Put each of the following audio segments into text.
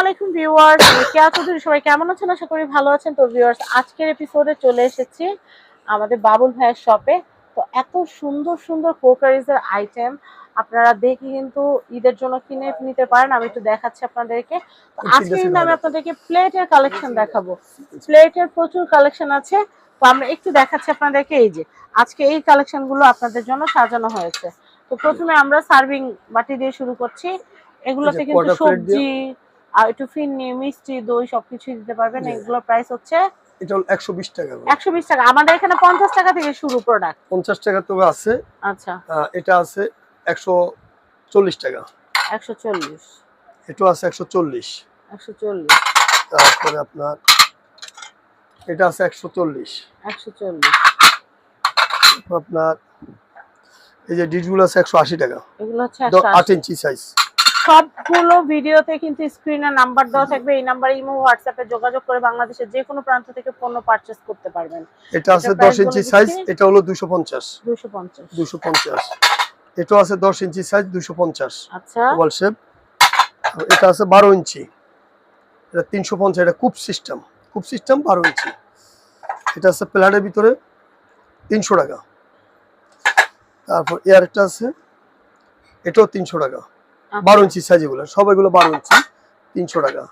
আলাইকুম ভিউয়ার্স কেয়া চৌধুরী সবাই কেমন আছেন? আশা করি ভালো আছেন। তো ভিউয়ার্স আজকের এপিসোডে চলে এসেছি আমাদের বাবুল ভাইয়ের শপে তো এত সুন্দর সুন্দর কোকারিজের আইটেম আপনারা দেখে কিন্তু ঈদের জন্য কিনে নিতে পারেন। আমি একটু দেখাচ্ছি আপনাদেরকে। আজকে কিন্তু আমি আপনাদেরকে প্লেটের কালেকশন দেখাবো। প্লেটের প্রচুর কালেকশন আছে। তো আমরা একটু দেখাচ্ছি আপনাদেরকে। এই যে আজকে এই কালেকশনগুলো আপনাদের জন্য সাজানো হয়েছে। তো প্রথমে আমরা সার্ভিং বাটি দিয়ে শুরু করছি। এগুলোতে কিন্তু সবজি আর একটু ফিরনি মিষ্টি দই সবকিছু দিতে পারবেন। জি। এগুলোর প্রাইস হচ্ছে এটা হলো একশো বিশ টাকা করে। একশো বিশ টাকা। আমাদের এখানে পঞ্চাশ টাকা থেকে শুরু প্রোডাক্ট পঞ্চাশ টাকা তো আছে। আচ্ছা। এটা আছে একশো চল্লিশ টাকা। একশো চল্লিশ। এটা আছে একশো চল্লিশ। একশো চল্লিশ। তারপরে আপনার এটা আছে একশো চল্লিশ। একশো চল্লিশ। আপনার এই যে ডিশগুলো আছে একশো আশি টাকা। এগুলো হচ্ছে দ- একশো আট আশি। ইঞ্চি সাইজ সবগুলো ভিডিওতে কিন্তু স্ক্রিনে নাম্বার দেওয়া থাকবে। এই নাম্বারে ইমো হোয়াটসঅ্যাপে যোগাযোগ করে বাংলাদেশের যে কোনো প্রান্ত থেকে পণ্য পারচেস করতে পারবেন। এটা আছে এটার দশ price ইঞ্চি সাইজ এটা হলো দুশো পঞ্চাশ। দুশো পঞ্চাশ। দুশো পঞ্চাশ। এটা আছে দশ ইঞ্চি সাইজ দুশো পঞ্চাশ। আচ্ছা। ওভাল শেপ এটা আছে বারো ইঞ্চি। এটা তিনশো পঞ্চাশ এটা কূপ সিস্টেম কূপ সিস্টেম বারো ইঞ্চি। এটা আছে প্লেটের ভিতরে তিনশো টাকা। তারপর একটা আছে এটাও তিনশো টাকা। বারো ইঞ্চি সাইজ এগুলো সব এগুলো বারো ইঞ্চি তিনশো টাকা।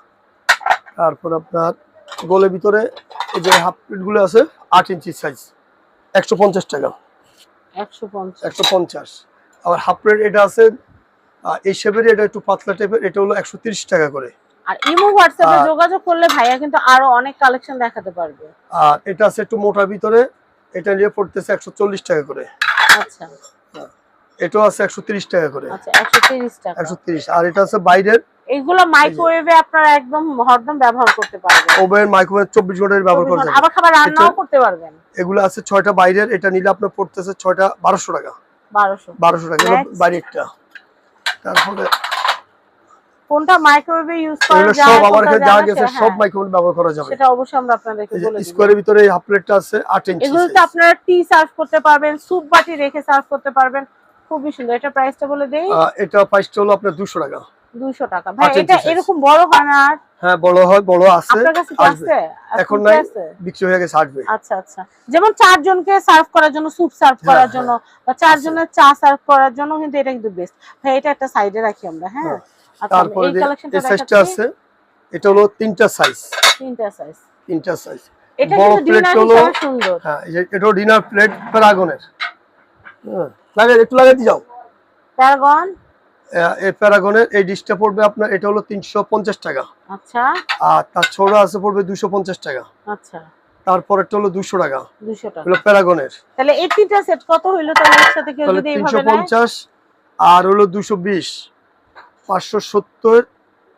তারপর আপনার গোলের ভিতরে এই যে হাফ প্লেটগুলো আছে আট ইঞ্চি সাইজ একশো পঞ্চাশ টাকা। একশো পঞ্চাশ। আবার হাফ প্লেট এটা আছে এই শেপের এটা একটু পাতলা টাইপের এটা হলো একশো তিরিশ টাকা করে। আর ইমো হোয়াটসঅ্যাপে যোগাযোগ করলে ভাইয়া কিন্তু আরও অনেক কালেকশন দেখাতে পারবে। আর এটা আছে একটু মোটার ভিতরে এটা নিয়ে পড়তেছে একশো চল্লিশ টাকা করে। আচ্ছা। এটাও আছে একশো তিরিশ টাকা করে। আচ্ছা একশো তিরিশ টাকা। একশো তিরিশ। আর এটা আছে বাইরের। এগুলো মাইক্রোওয়েভে আপনারা একদম হরদম ব্যবহার করতে পারবেন। ওভেন মাইক্রোওয়েভ চব্বিশ ঘন্টায় ব্যবহার করা যাবে। আবার খাবার রান্নাও করতে পারবেন। এগুলো আছে ছয়টা বাইরের। এটা নিলে আপনার পড়তেছে ছয়টা বারোশো টাকা। বারোশো। বারোশো টাকা. বাইরেরটা তারপরে কোনটা মাইক্রোওয়েভে ইউজ করা যায় সব আমার এখানে যা গেছে সব হ্যাঁ। মাইক্রোওয়েভ ব্যবহার করা যাবে। সেটা অবশ্যই আমরা আপনাদেরকে বলে দিব স্কোয়ারের ভিতরে এই হাফ প্লেটটা আছে আট ইঞ্চি এগুলোতে size। আপনারা টি সার্ভ করতে পারবেন স্যুপ বাটি রেখে সার্ভ করতে পারবেন। খুবই সুন্দর। এটা প্রাইসটা বলে দেই? এটা প্রাইসটা হলো আপনার দুশো টাকা। 200 টাকা। ভাই এটা এরকম বড় হয় না হ্যাঁ বড় হয় বড় আছে আপনার কাছে আছে? এখন নাই বিক্রি হয়ে গেছে আসবে। আচ্ছা আচ্ছা। যেমন চারজনকে সার্ভ করার জন্য স্যুপ সার্ভ হ্যাঁ, করার হ্যাঁ। জন্য বা চারজনের চা সার্ভ করার জন্য কিন্তু এটা কিন্তু বেস্ট ভাই এটা একটা সাইডে রাখি আমরা হ্যাঁ? হ্যাঁ। আচ্ছা তারপরে এই কালেকশনটা সাইজটা আছে এটা হলো তিনটা সাইজ তিনটা সাইজ তিনটা সাইজ এটা কিন্তু ডিনার হিসেবে সুন্দর। হ্যাঁ এটাও ডিনার প্লেট প্যারাগনের হ্যাঁ। লাগে একটু লাগাই দিয়ে যাও। প্যারাগন? এই প্যারাগনের এই ডিশটা পড়বে আপনার এটা হলো তিনশো পঞ্চাশ টাকা। আচ্ছা। আর তার ছোট আছে পড়বে দুশো পঞ্চাশ টাকা। আচ্ছা। তারপরেরটা হলো দুশো টাকা। 200 টাকা। হলো প্যারাগনের। তাহলে এই তিনটা সেট কত হইল তাহলে একসাথে কেউ যদি এইভাবে আর হলো দুশো বিশ। পাঁচশো সত্তর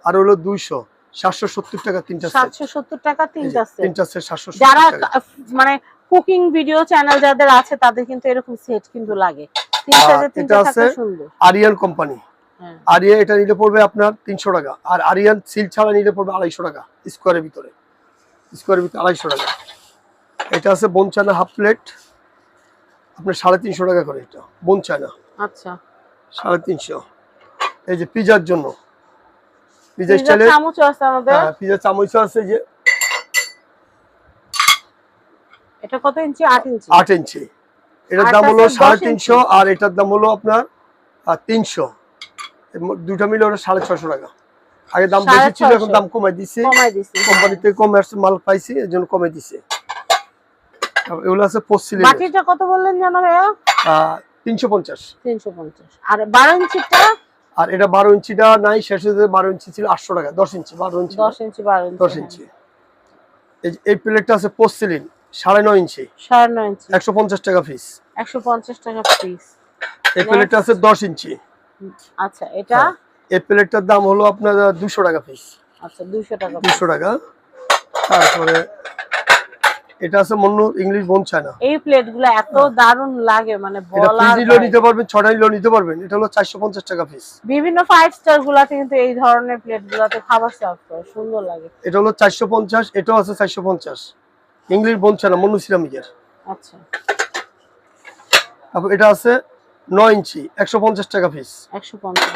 আর হলো দুইশো। সাতশো সত্তর টাকা তিনটা সেট 770 টাকা তিনটা সেট সেট টাকা। মানে কুকিং ভিডিও চ্যানেল যাদের আছে তাদের কিন্তু এরকম সেট কিন্তু লাগে। এটা আছে- আরিয়ান কোম্পানি হ্যাঁ। আরিয়া এটা নিলে পড়বে আপনার তিনশো টাকা। আর আরিয়ান সিল ছাড়া নিলে পড়বে আড়াইশো টাকা স্কোয়ারের ভিতরে। স্কোয়ারের ভিতরে আড়াইশো টাকা। এটা আছে বনচানা হাফ প্লেট আপনার সাড়ে তিনশো টাকা করে এটা। বনচানা আচ্ছা। সাড়ে তিনশো। এই যে পিজার জন্য। পিজা স্টাইলে চামচ আছে হ্যাঁ পিজা আছে যে এটা কত ইঞ্চি? 8 ইঞ্চি। আট ইঞ্চি। এটার দাম হলো তাছাড়া সাড়ে 10 তিনশো আর এটার দাম হলো আপনার আহ, তিনশো। এর ম- দুটা মিলে ওটা সাড়ে ছশো টাকা। আগে দাম বেশি ছিল এখন দাম কমাই কমাই দিছি। কোম্পানি থেকে কম আসছে মাল পাইছি এর জন্য কমে দিছে। এগুলো আছে বাটিটা কত বললেন জানো ভাইয়া? তিনশো পঞ্চাশ। 350 আর 12 ইঞ্চিটা? আর এটা বারো ইঞ্চিটা নাই শেষ হয়েছে বারো ইঞ্চি ছিল আটশো টাকা দশ ইঞ্চি বারো ইঞ্চি 10 ইঞ্চি 12 ইঞ্চি দশ ইঞ্চি। এই প্লেটটা আছে পশ্চিলিন সাড়ে নয় ইঞ্চি। 9.5 ইঞ্চি। একশো পঞ্চাশ টাকা পিস 150 টাকা পিস এই প্লেটটা আছে দশ ইঞ্চি। আচ্ছা এটা? হ্যাঁ। এই প্লেটটার দাম হলো আপনার দুশো টাকা পিস আচ্ছা 200 টাকা দুশো টাকা। তারপরে এটা আছে মন্নু ইংলিশ বোন চায়না এই প্লেটগুলো এত দারুণ লাগে মানে এটা। নিতে পারবেন ছটা নিতে পারবেন। এটা হলো চারশো পঞ্চাশ টাকা পিস বিভিন্ন ফাইভ স্টার গুলাতে কিন্তু এই ধরনের খাবার সার্ভ করে সুন্দর লাগে। এটা হলো চারশো পঞ্চাশ এটাও আছে চারশো পঞ্চাশ। English bone china Monno সিরামিকের। আচ্ছা। তারপর এটা আছে নয় ইঞ্চি একশো পঞ্চাশ টাকা পিস একশো পঞ্চাশ।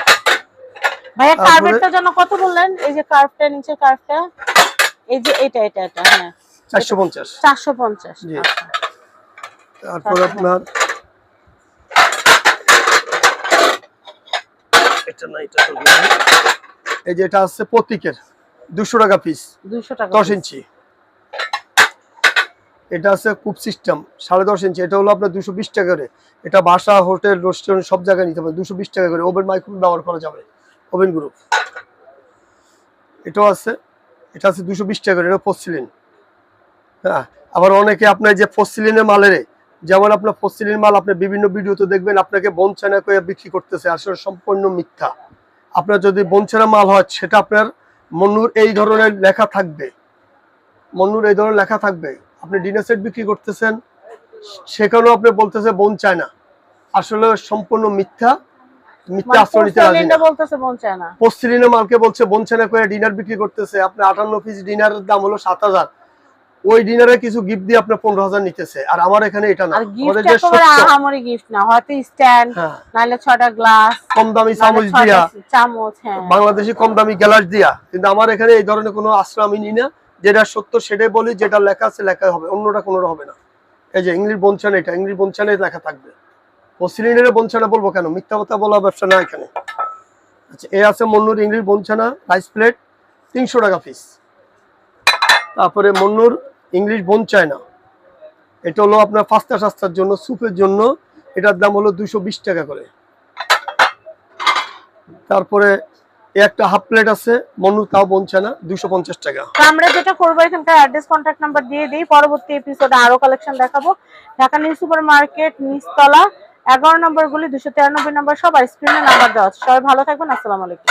ভাইয়া তারপরে- জন্য কত বললেন? এই যে কার্ভটা নিচের কার্ভটা এই যে এটা এটা এটা হ্যাঁ। চারশো পঞ্চাশ। চারশো পঞ্চাশ জি। আচ্ছা। তারপর আপনার এটা না এটা তো এই যে এটা আছে প্রতীকের দুশো টাকা পিস দুইশো টাকা দশ ইঞ্চি। এটা আছে কুপ সিস্টেম, সাড়ে দশ ইঞ্চি। এটা হলো আপনার দুশো বিশ টাকা করে। এটা বাসা, হোটেল, রেস্টুরেন্ট, সব জায়গায় নিতে পারবে দুশো বিশ টাকা করে। ওভেন মাইক্রোওয়েভ ব্যবহার করা যাবে। Oven group. এটাও আছে। এটা আছে দুশো বিশ টাকা করে। এটা পসিলিন হ্যাঁ আবার অনেকে আপনার যে পসিলিনের মালের যেমন আপনার পসিলিন মাল আপনি বিভিন্ন ভিডিওতে দেখবেন, আপনাকে বঞ্চনা করে বিক্রি করতেছে। আসলে সম্পূর্ণ মিথ্যা। আপনার যদি বঞ্চনা মাল হয়, সেটা আপনার মন্নুর এই ধরনের লেখা থাকবে। মন্নুর এই ধরনের লেখা থাকবে। আপনি ডিনার সেট বিক্রি করতেছেন সেখানেও আপনি বলতেছে বোন চায় না। আসলে সম্পূর্ণ মিথ্যা মিথ্যা আশ্রয় নিতে রাজি পোর্সেলিনটা না। মানে বলতেছে মন চায় না। পশ্চিলিনের মালকে বলছে বঞ্চনা করে ডিনার বিক্রি করতেছে আপনি আটান্ন পিস ডিনারের দাম হলো সাত হাজার। ওই ডিনারে কিছু গিফট দিয়ে আপনার পনেরো হাজার নিতেছে আর আমার এখানে এটা না। আমাদের যে একেবারে সত্য, আহামরি গিফট না হয়তো স্ট্যান্ড হ্যাঁ। নাহলে ছটা গ্লাস কম দামি চামচ দিয়া। চামচ হ্যাঁ। বাংলাদেশি কম দামি গ্যালাস দিয়া। কিন্তু আমার এখানে এই ধরনের কোনো আশ্রয় আমি নিই না। যেটা সত্য সেটাই বলি, যেটা লেখা আছে লেখা হবে, অন্যটা কোনো হবে না। এই যে ইংলিশ বঞ্চনা এটা, ইংলিশ বঞ্চনায় লেখা থাকবে। ও সিলিন্ডারের বঞ্চনা বলব কেন? মিথ্যা কথা বলা ব্যবসা না এখানে। আচ্ছা এ আছে মন্নুর ইংলিশ বঞ্চনা রাইস প্লেট, তিনশো টাকা পিস তারপরে মন্নুর ইংলিশ বঞ্চায় না এটা হলো আপনার ফাস্তা সাস্তার জন্য, স্যুপের জন্য। এটার দাম হলো দুশো টাকা করে। তারপরে একটা হাফ প্লেট আছে, মনু তাও বনছে না, দুশো পঞ্চাশ টাকা। আমরা যেটা করব, এখানকার অ্যাড্রেস কন্টাক্ট নাম্বার দিয়ে দিই। পরবর্তী এপিসোডে আরও কালেকশন দেখাবো। ঢাকা নিউ সুপার মার্কেট নিচতলা, এগারো নম্বর গুলি, দুশো নম্বর সব আর স্ক্রিনে নাম্বার দেওয়া আছে। সবাই ভালো থাকবেন, আসসালামু আলাইকুম।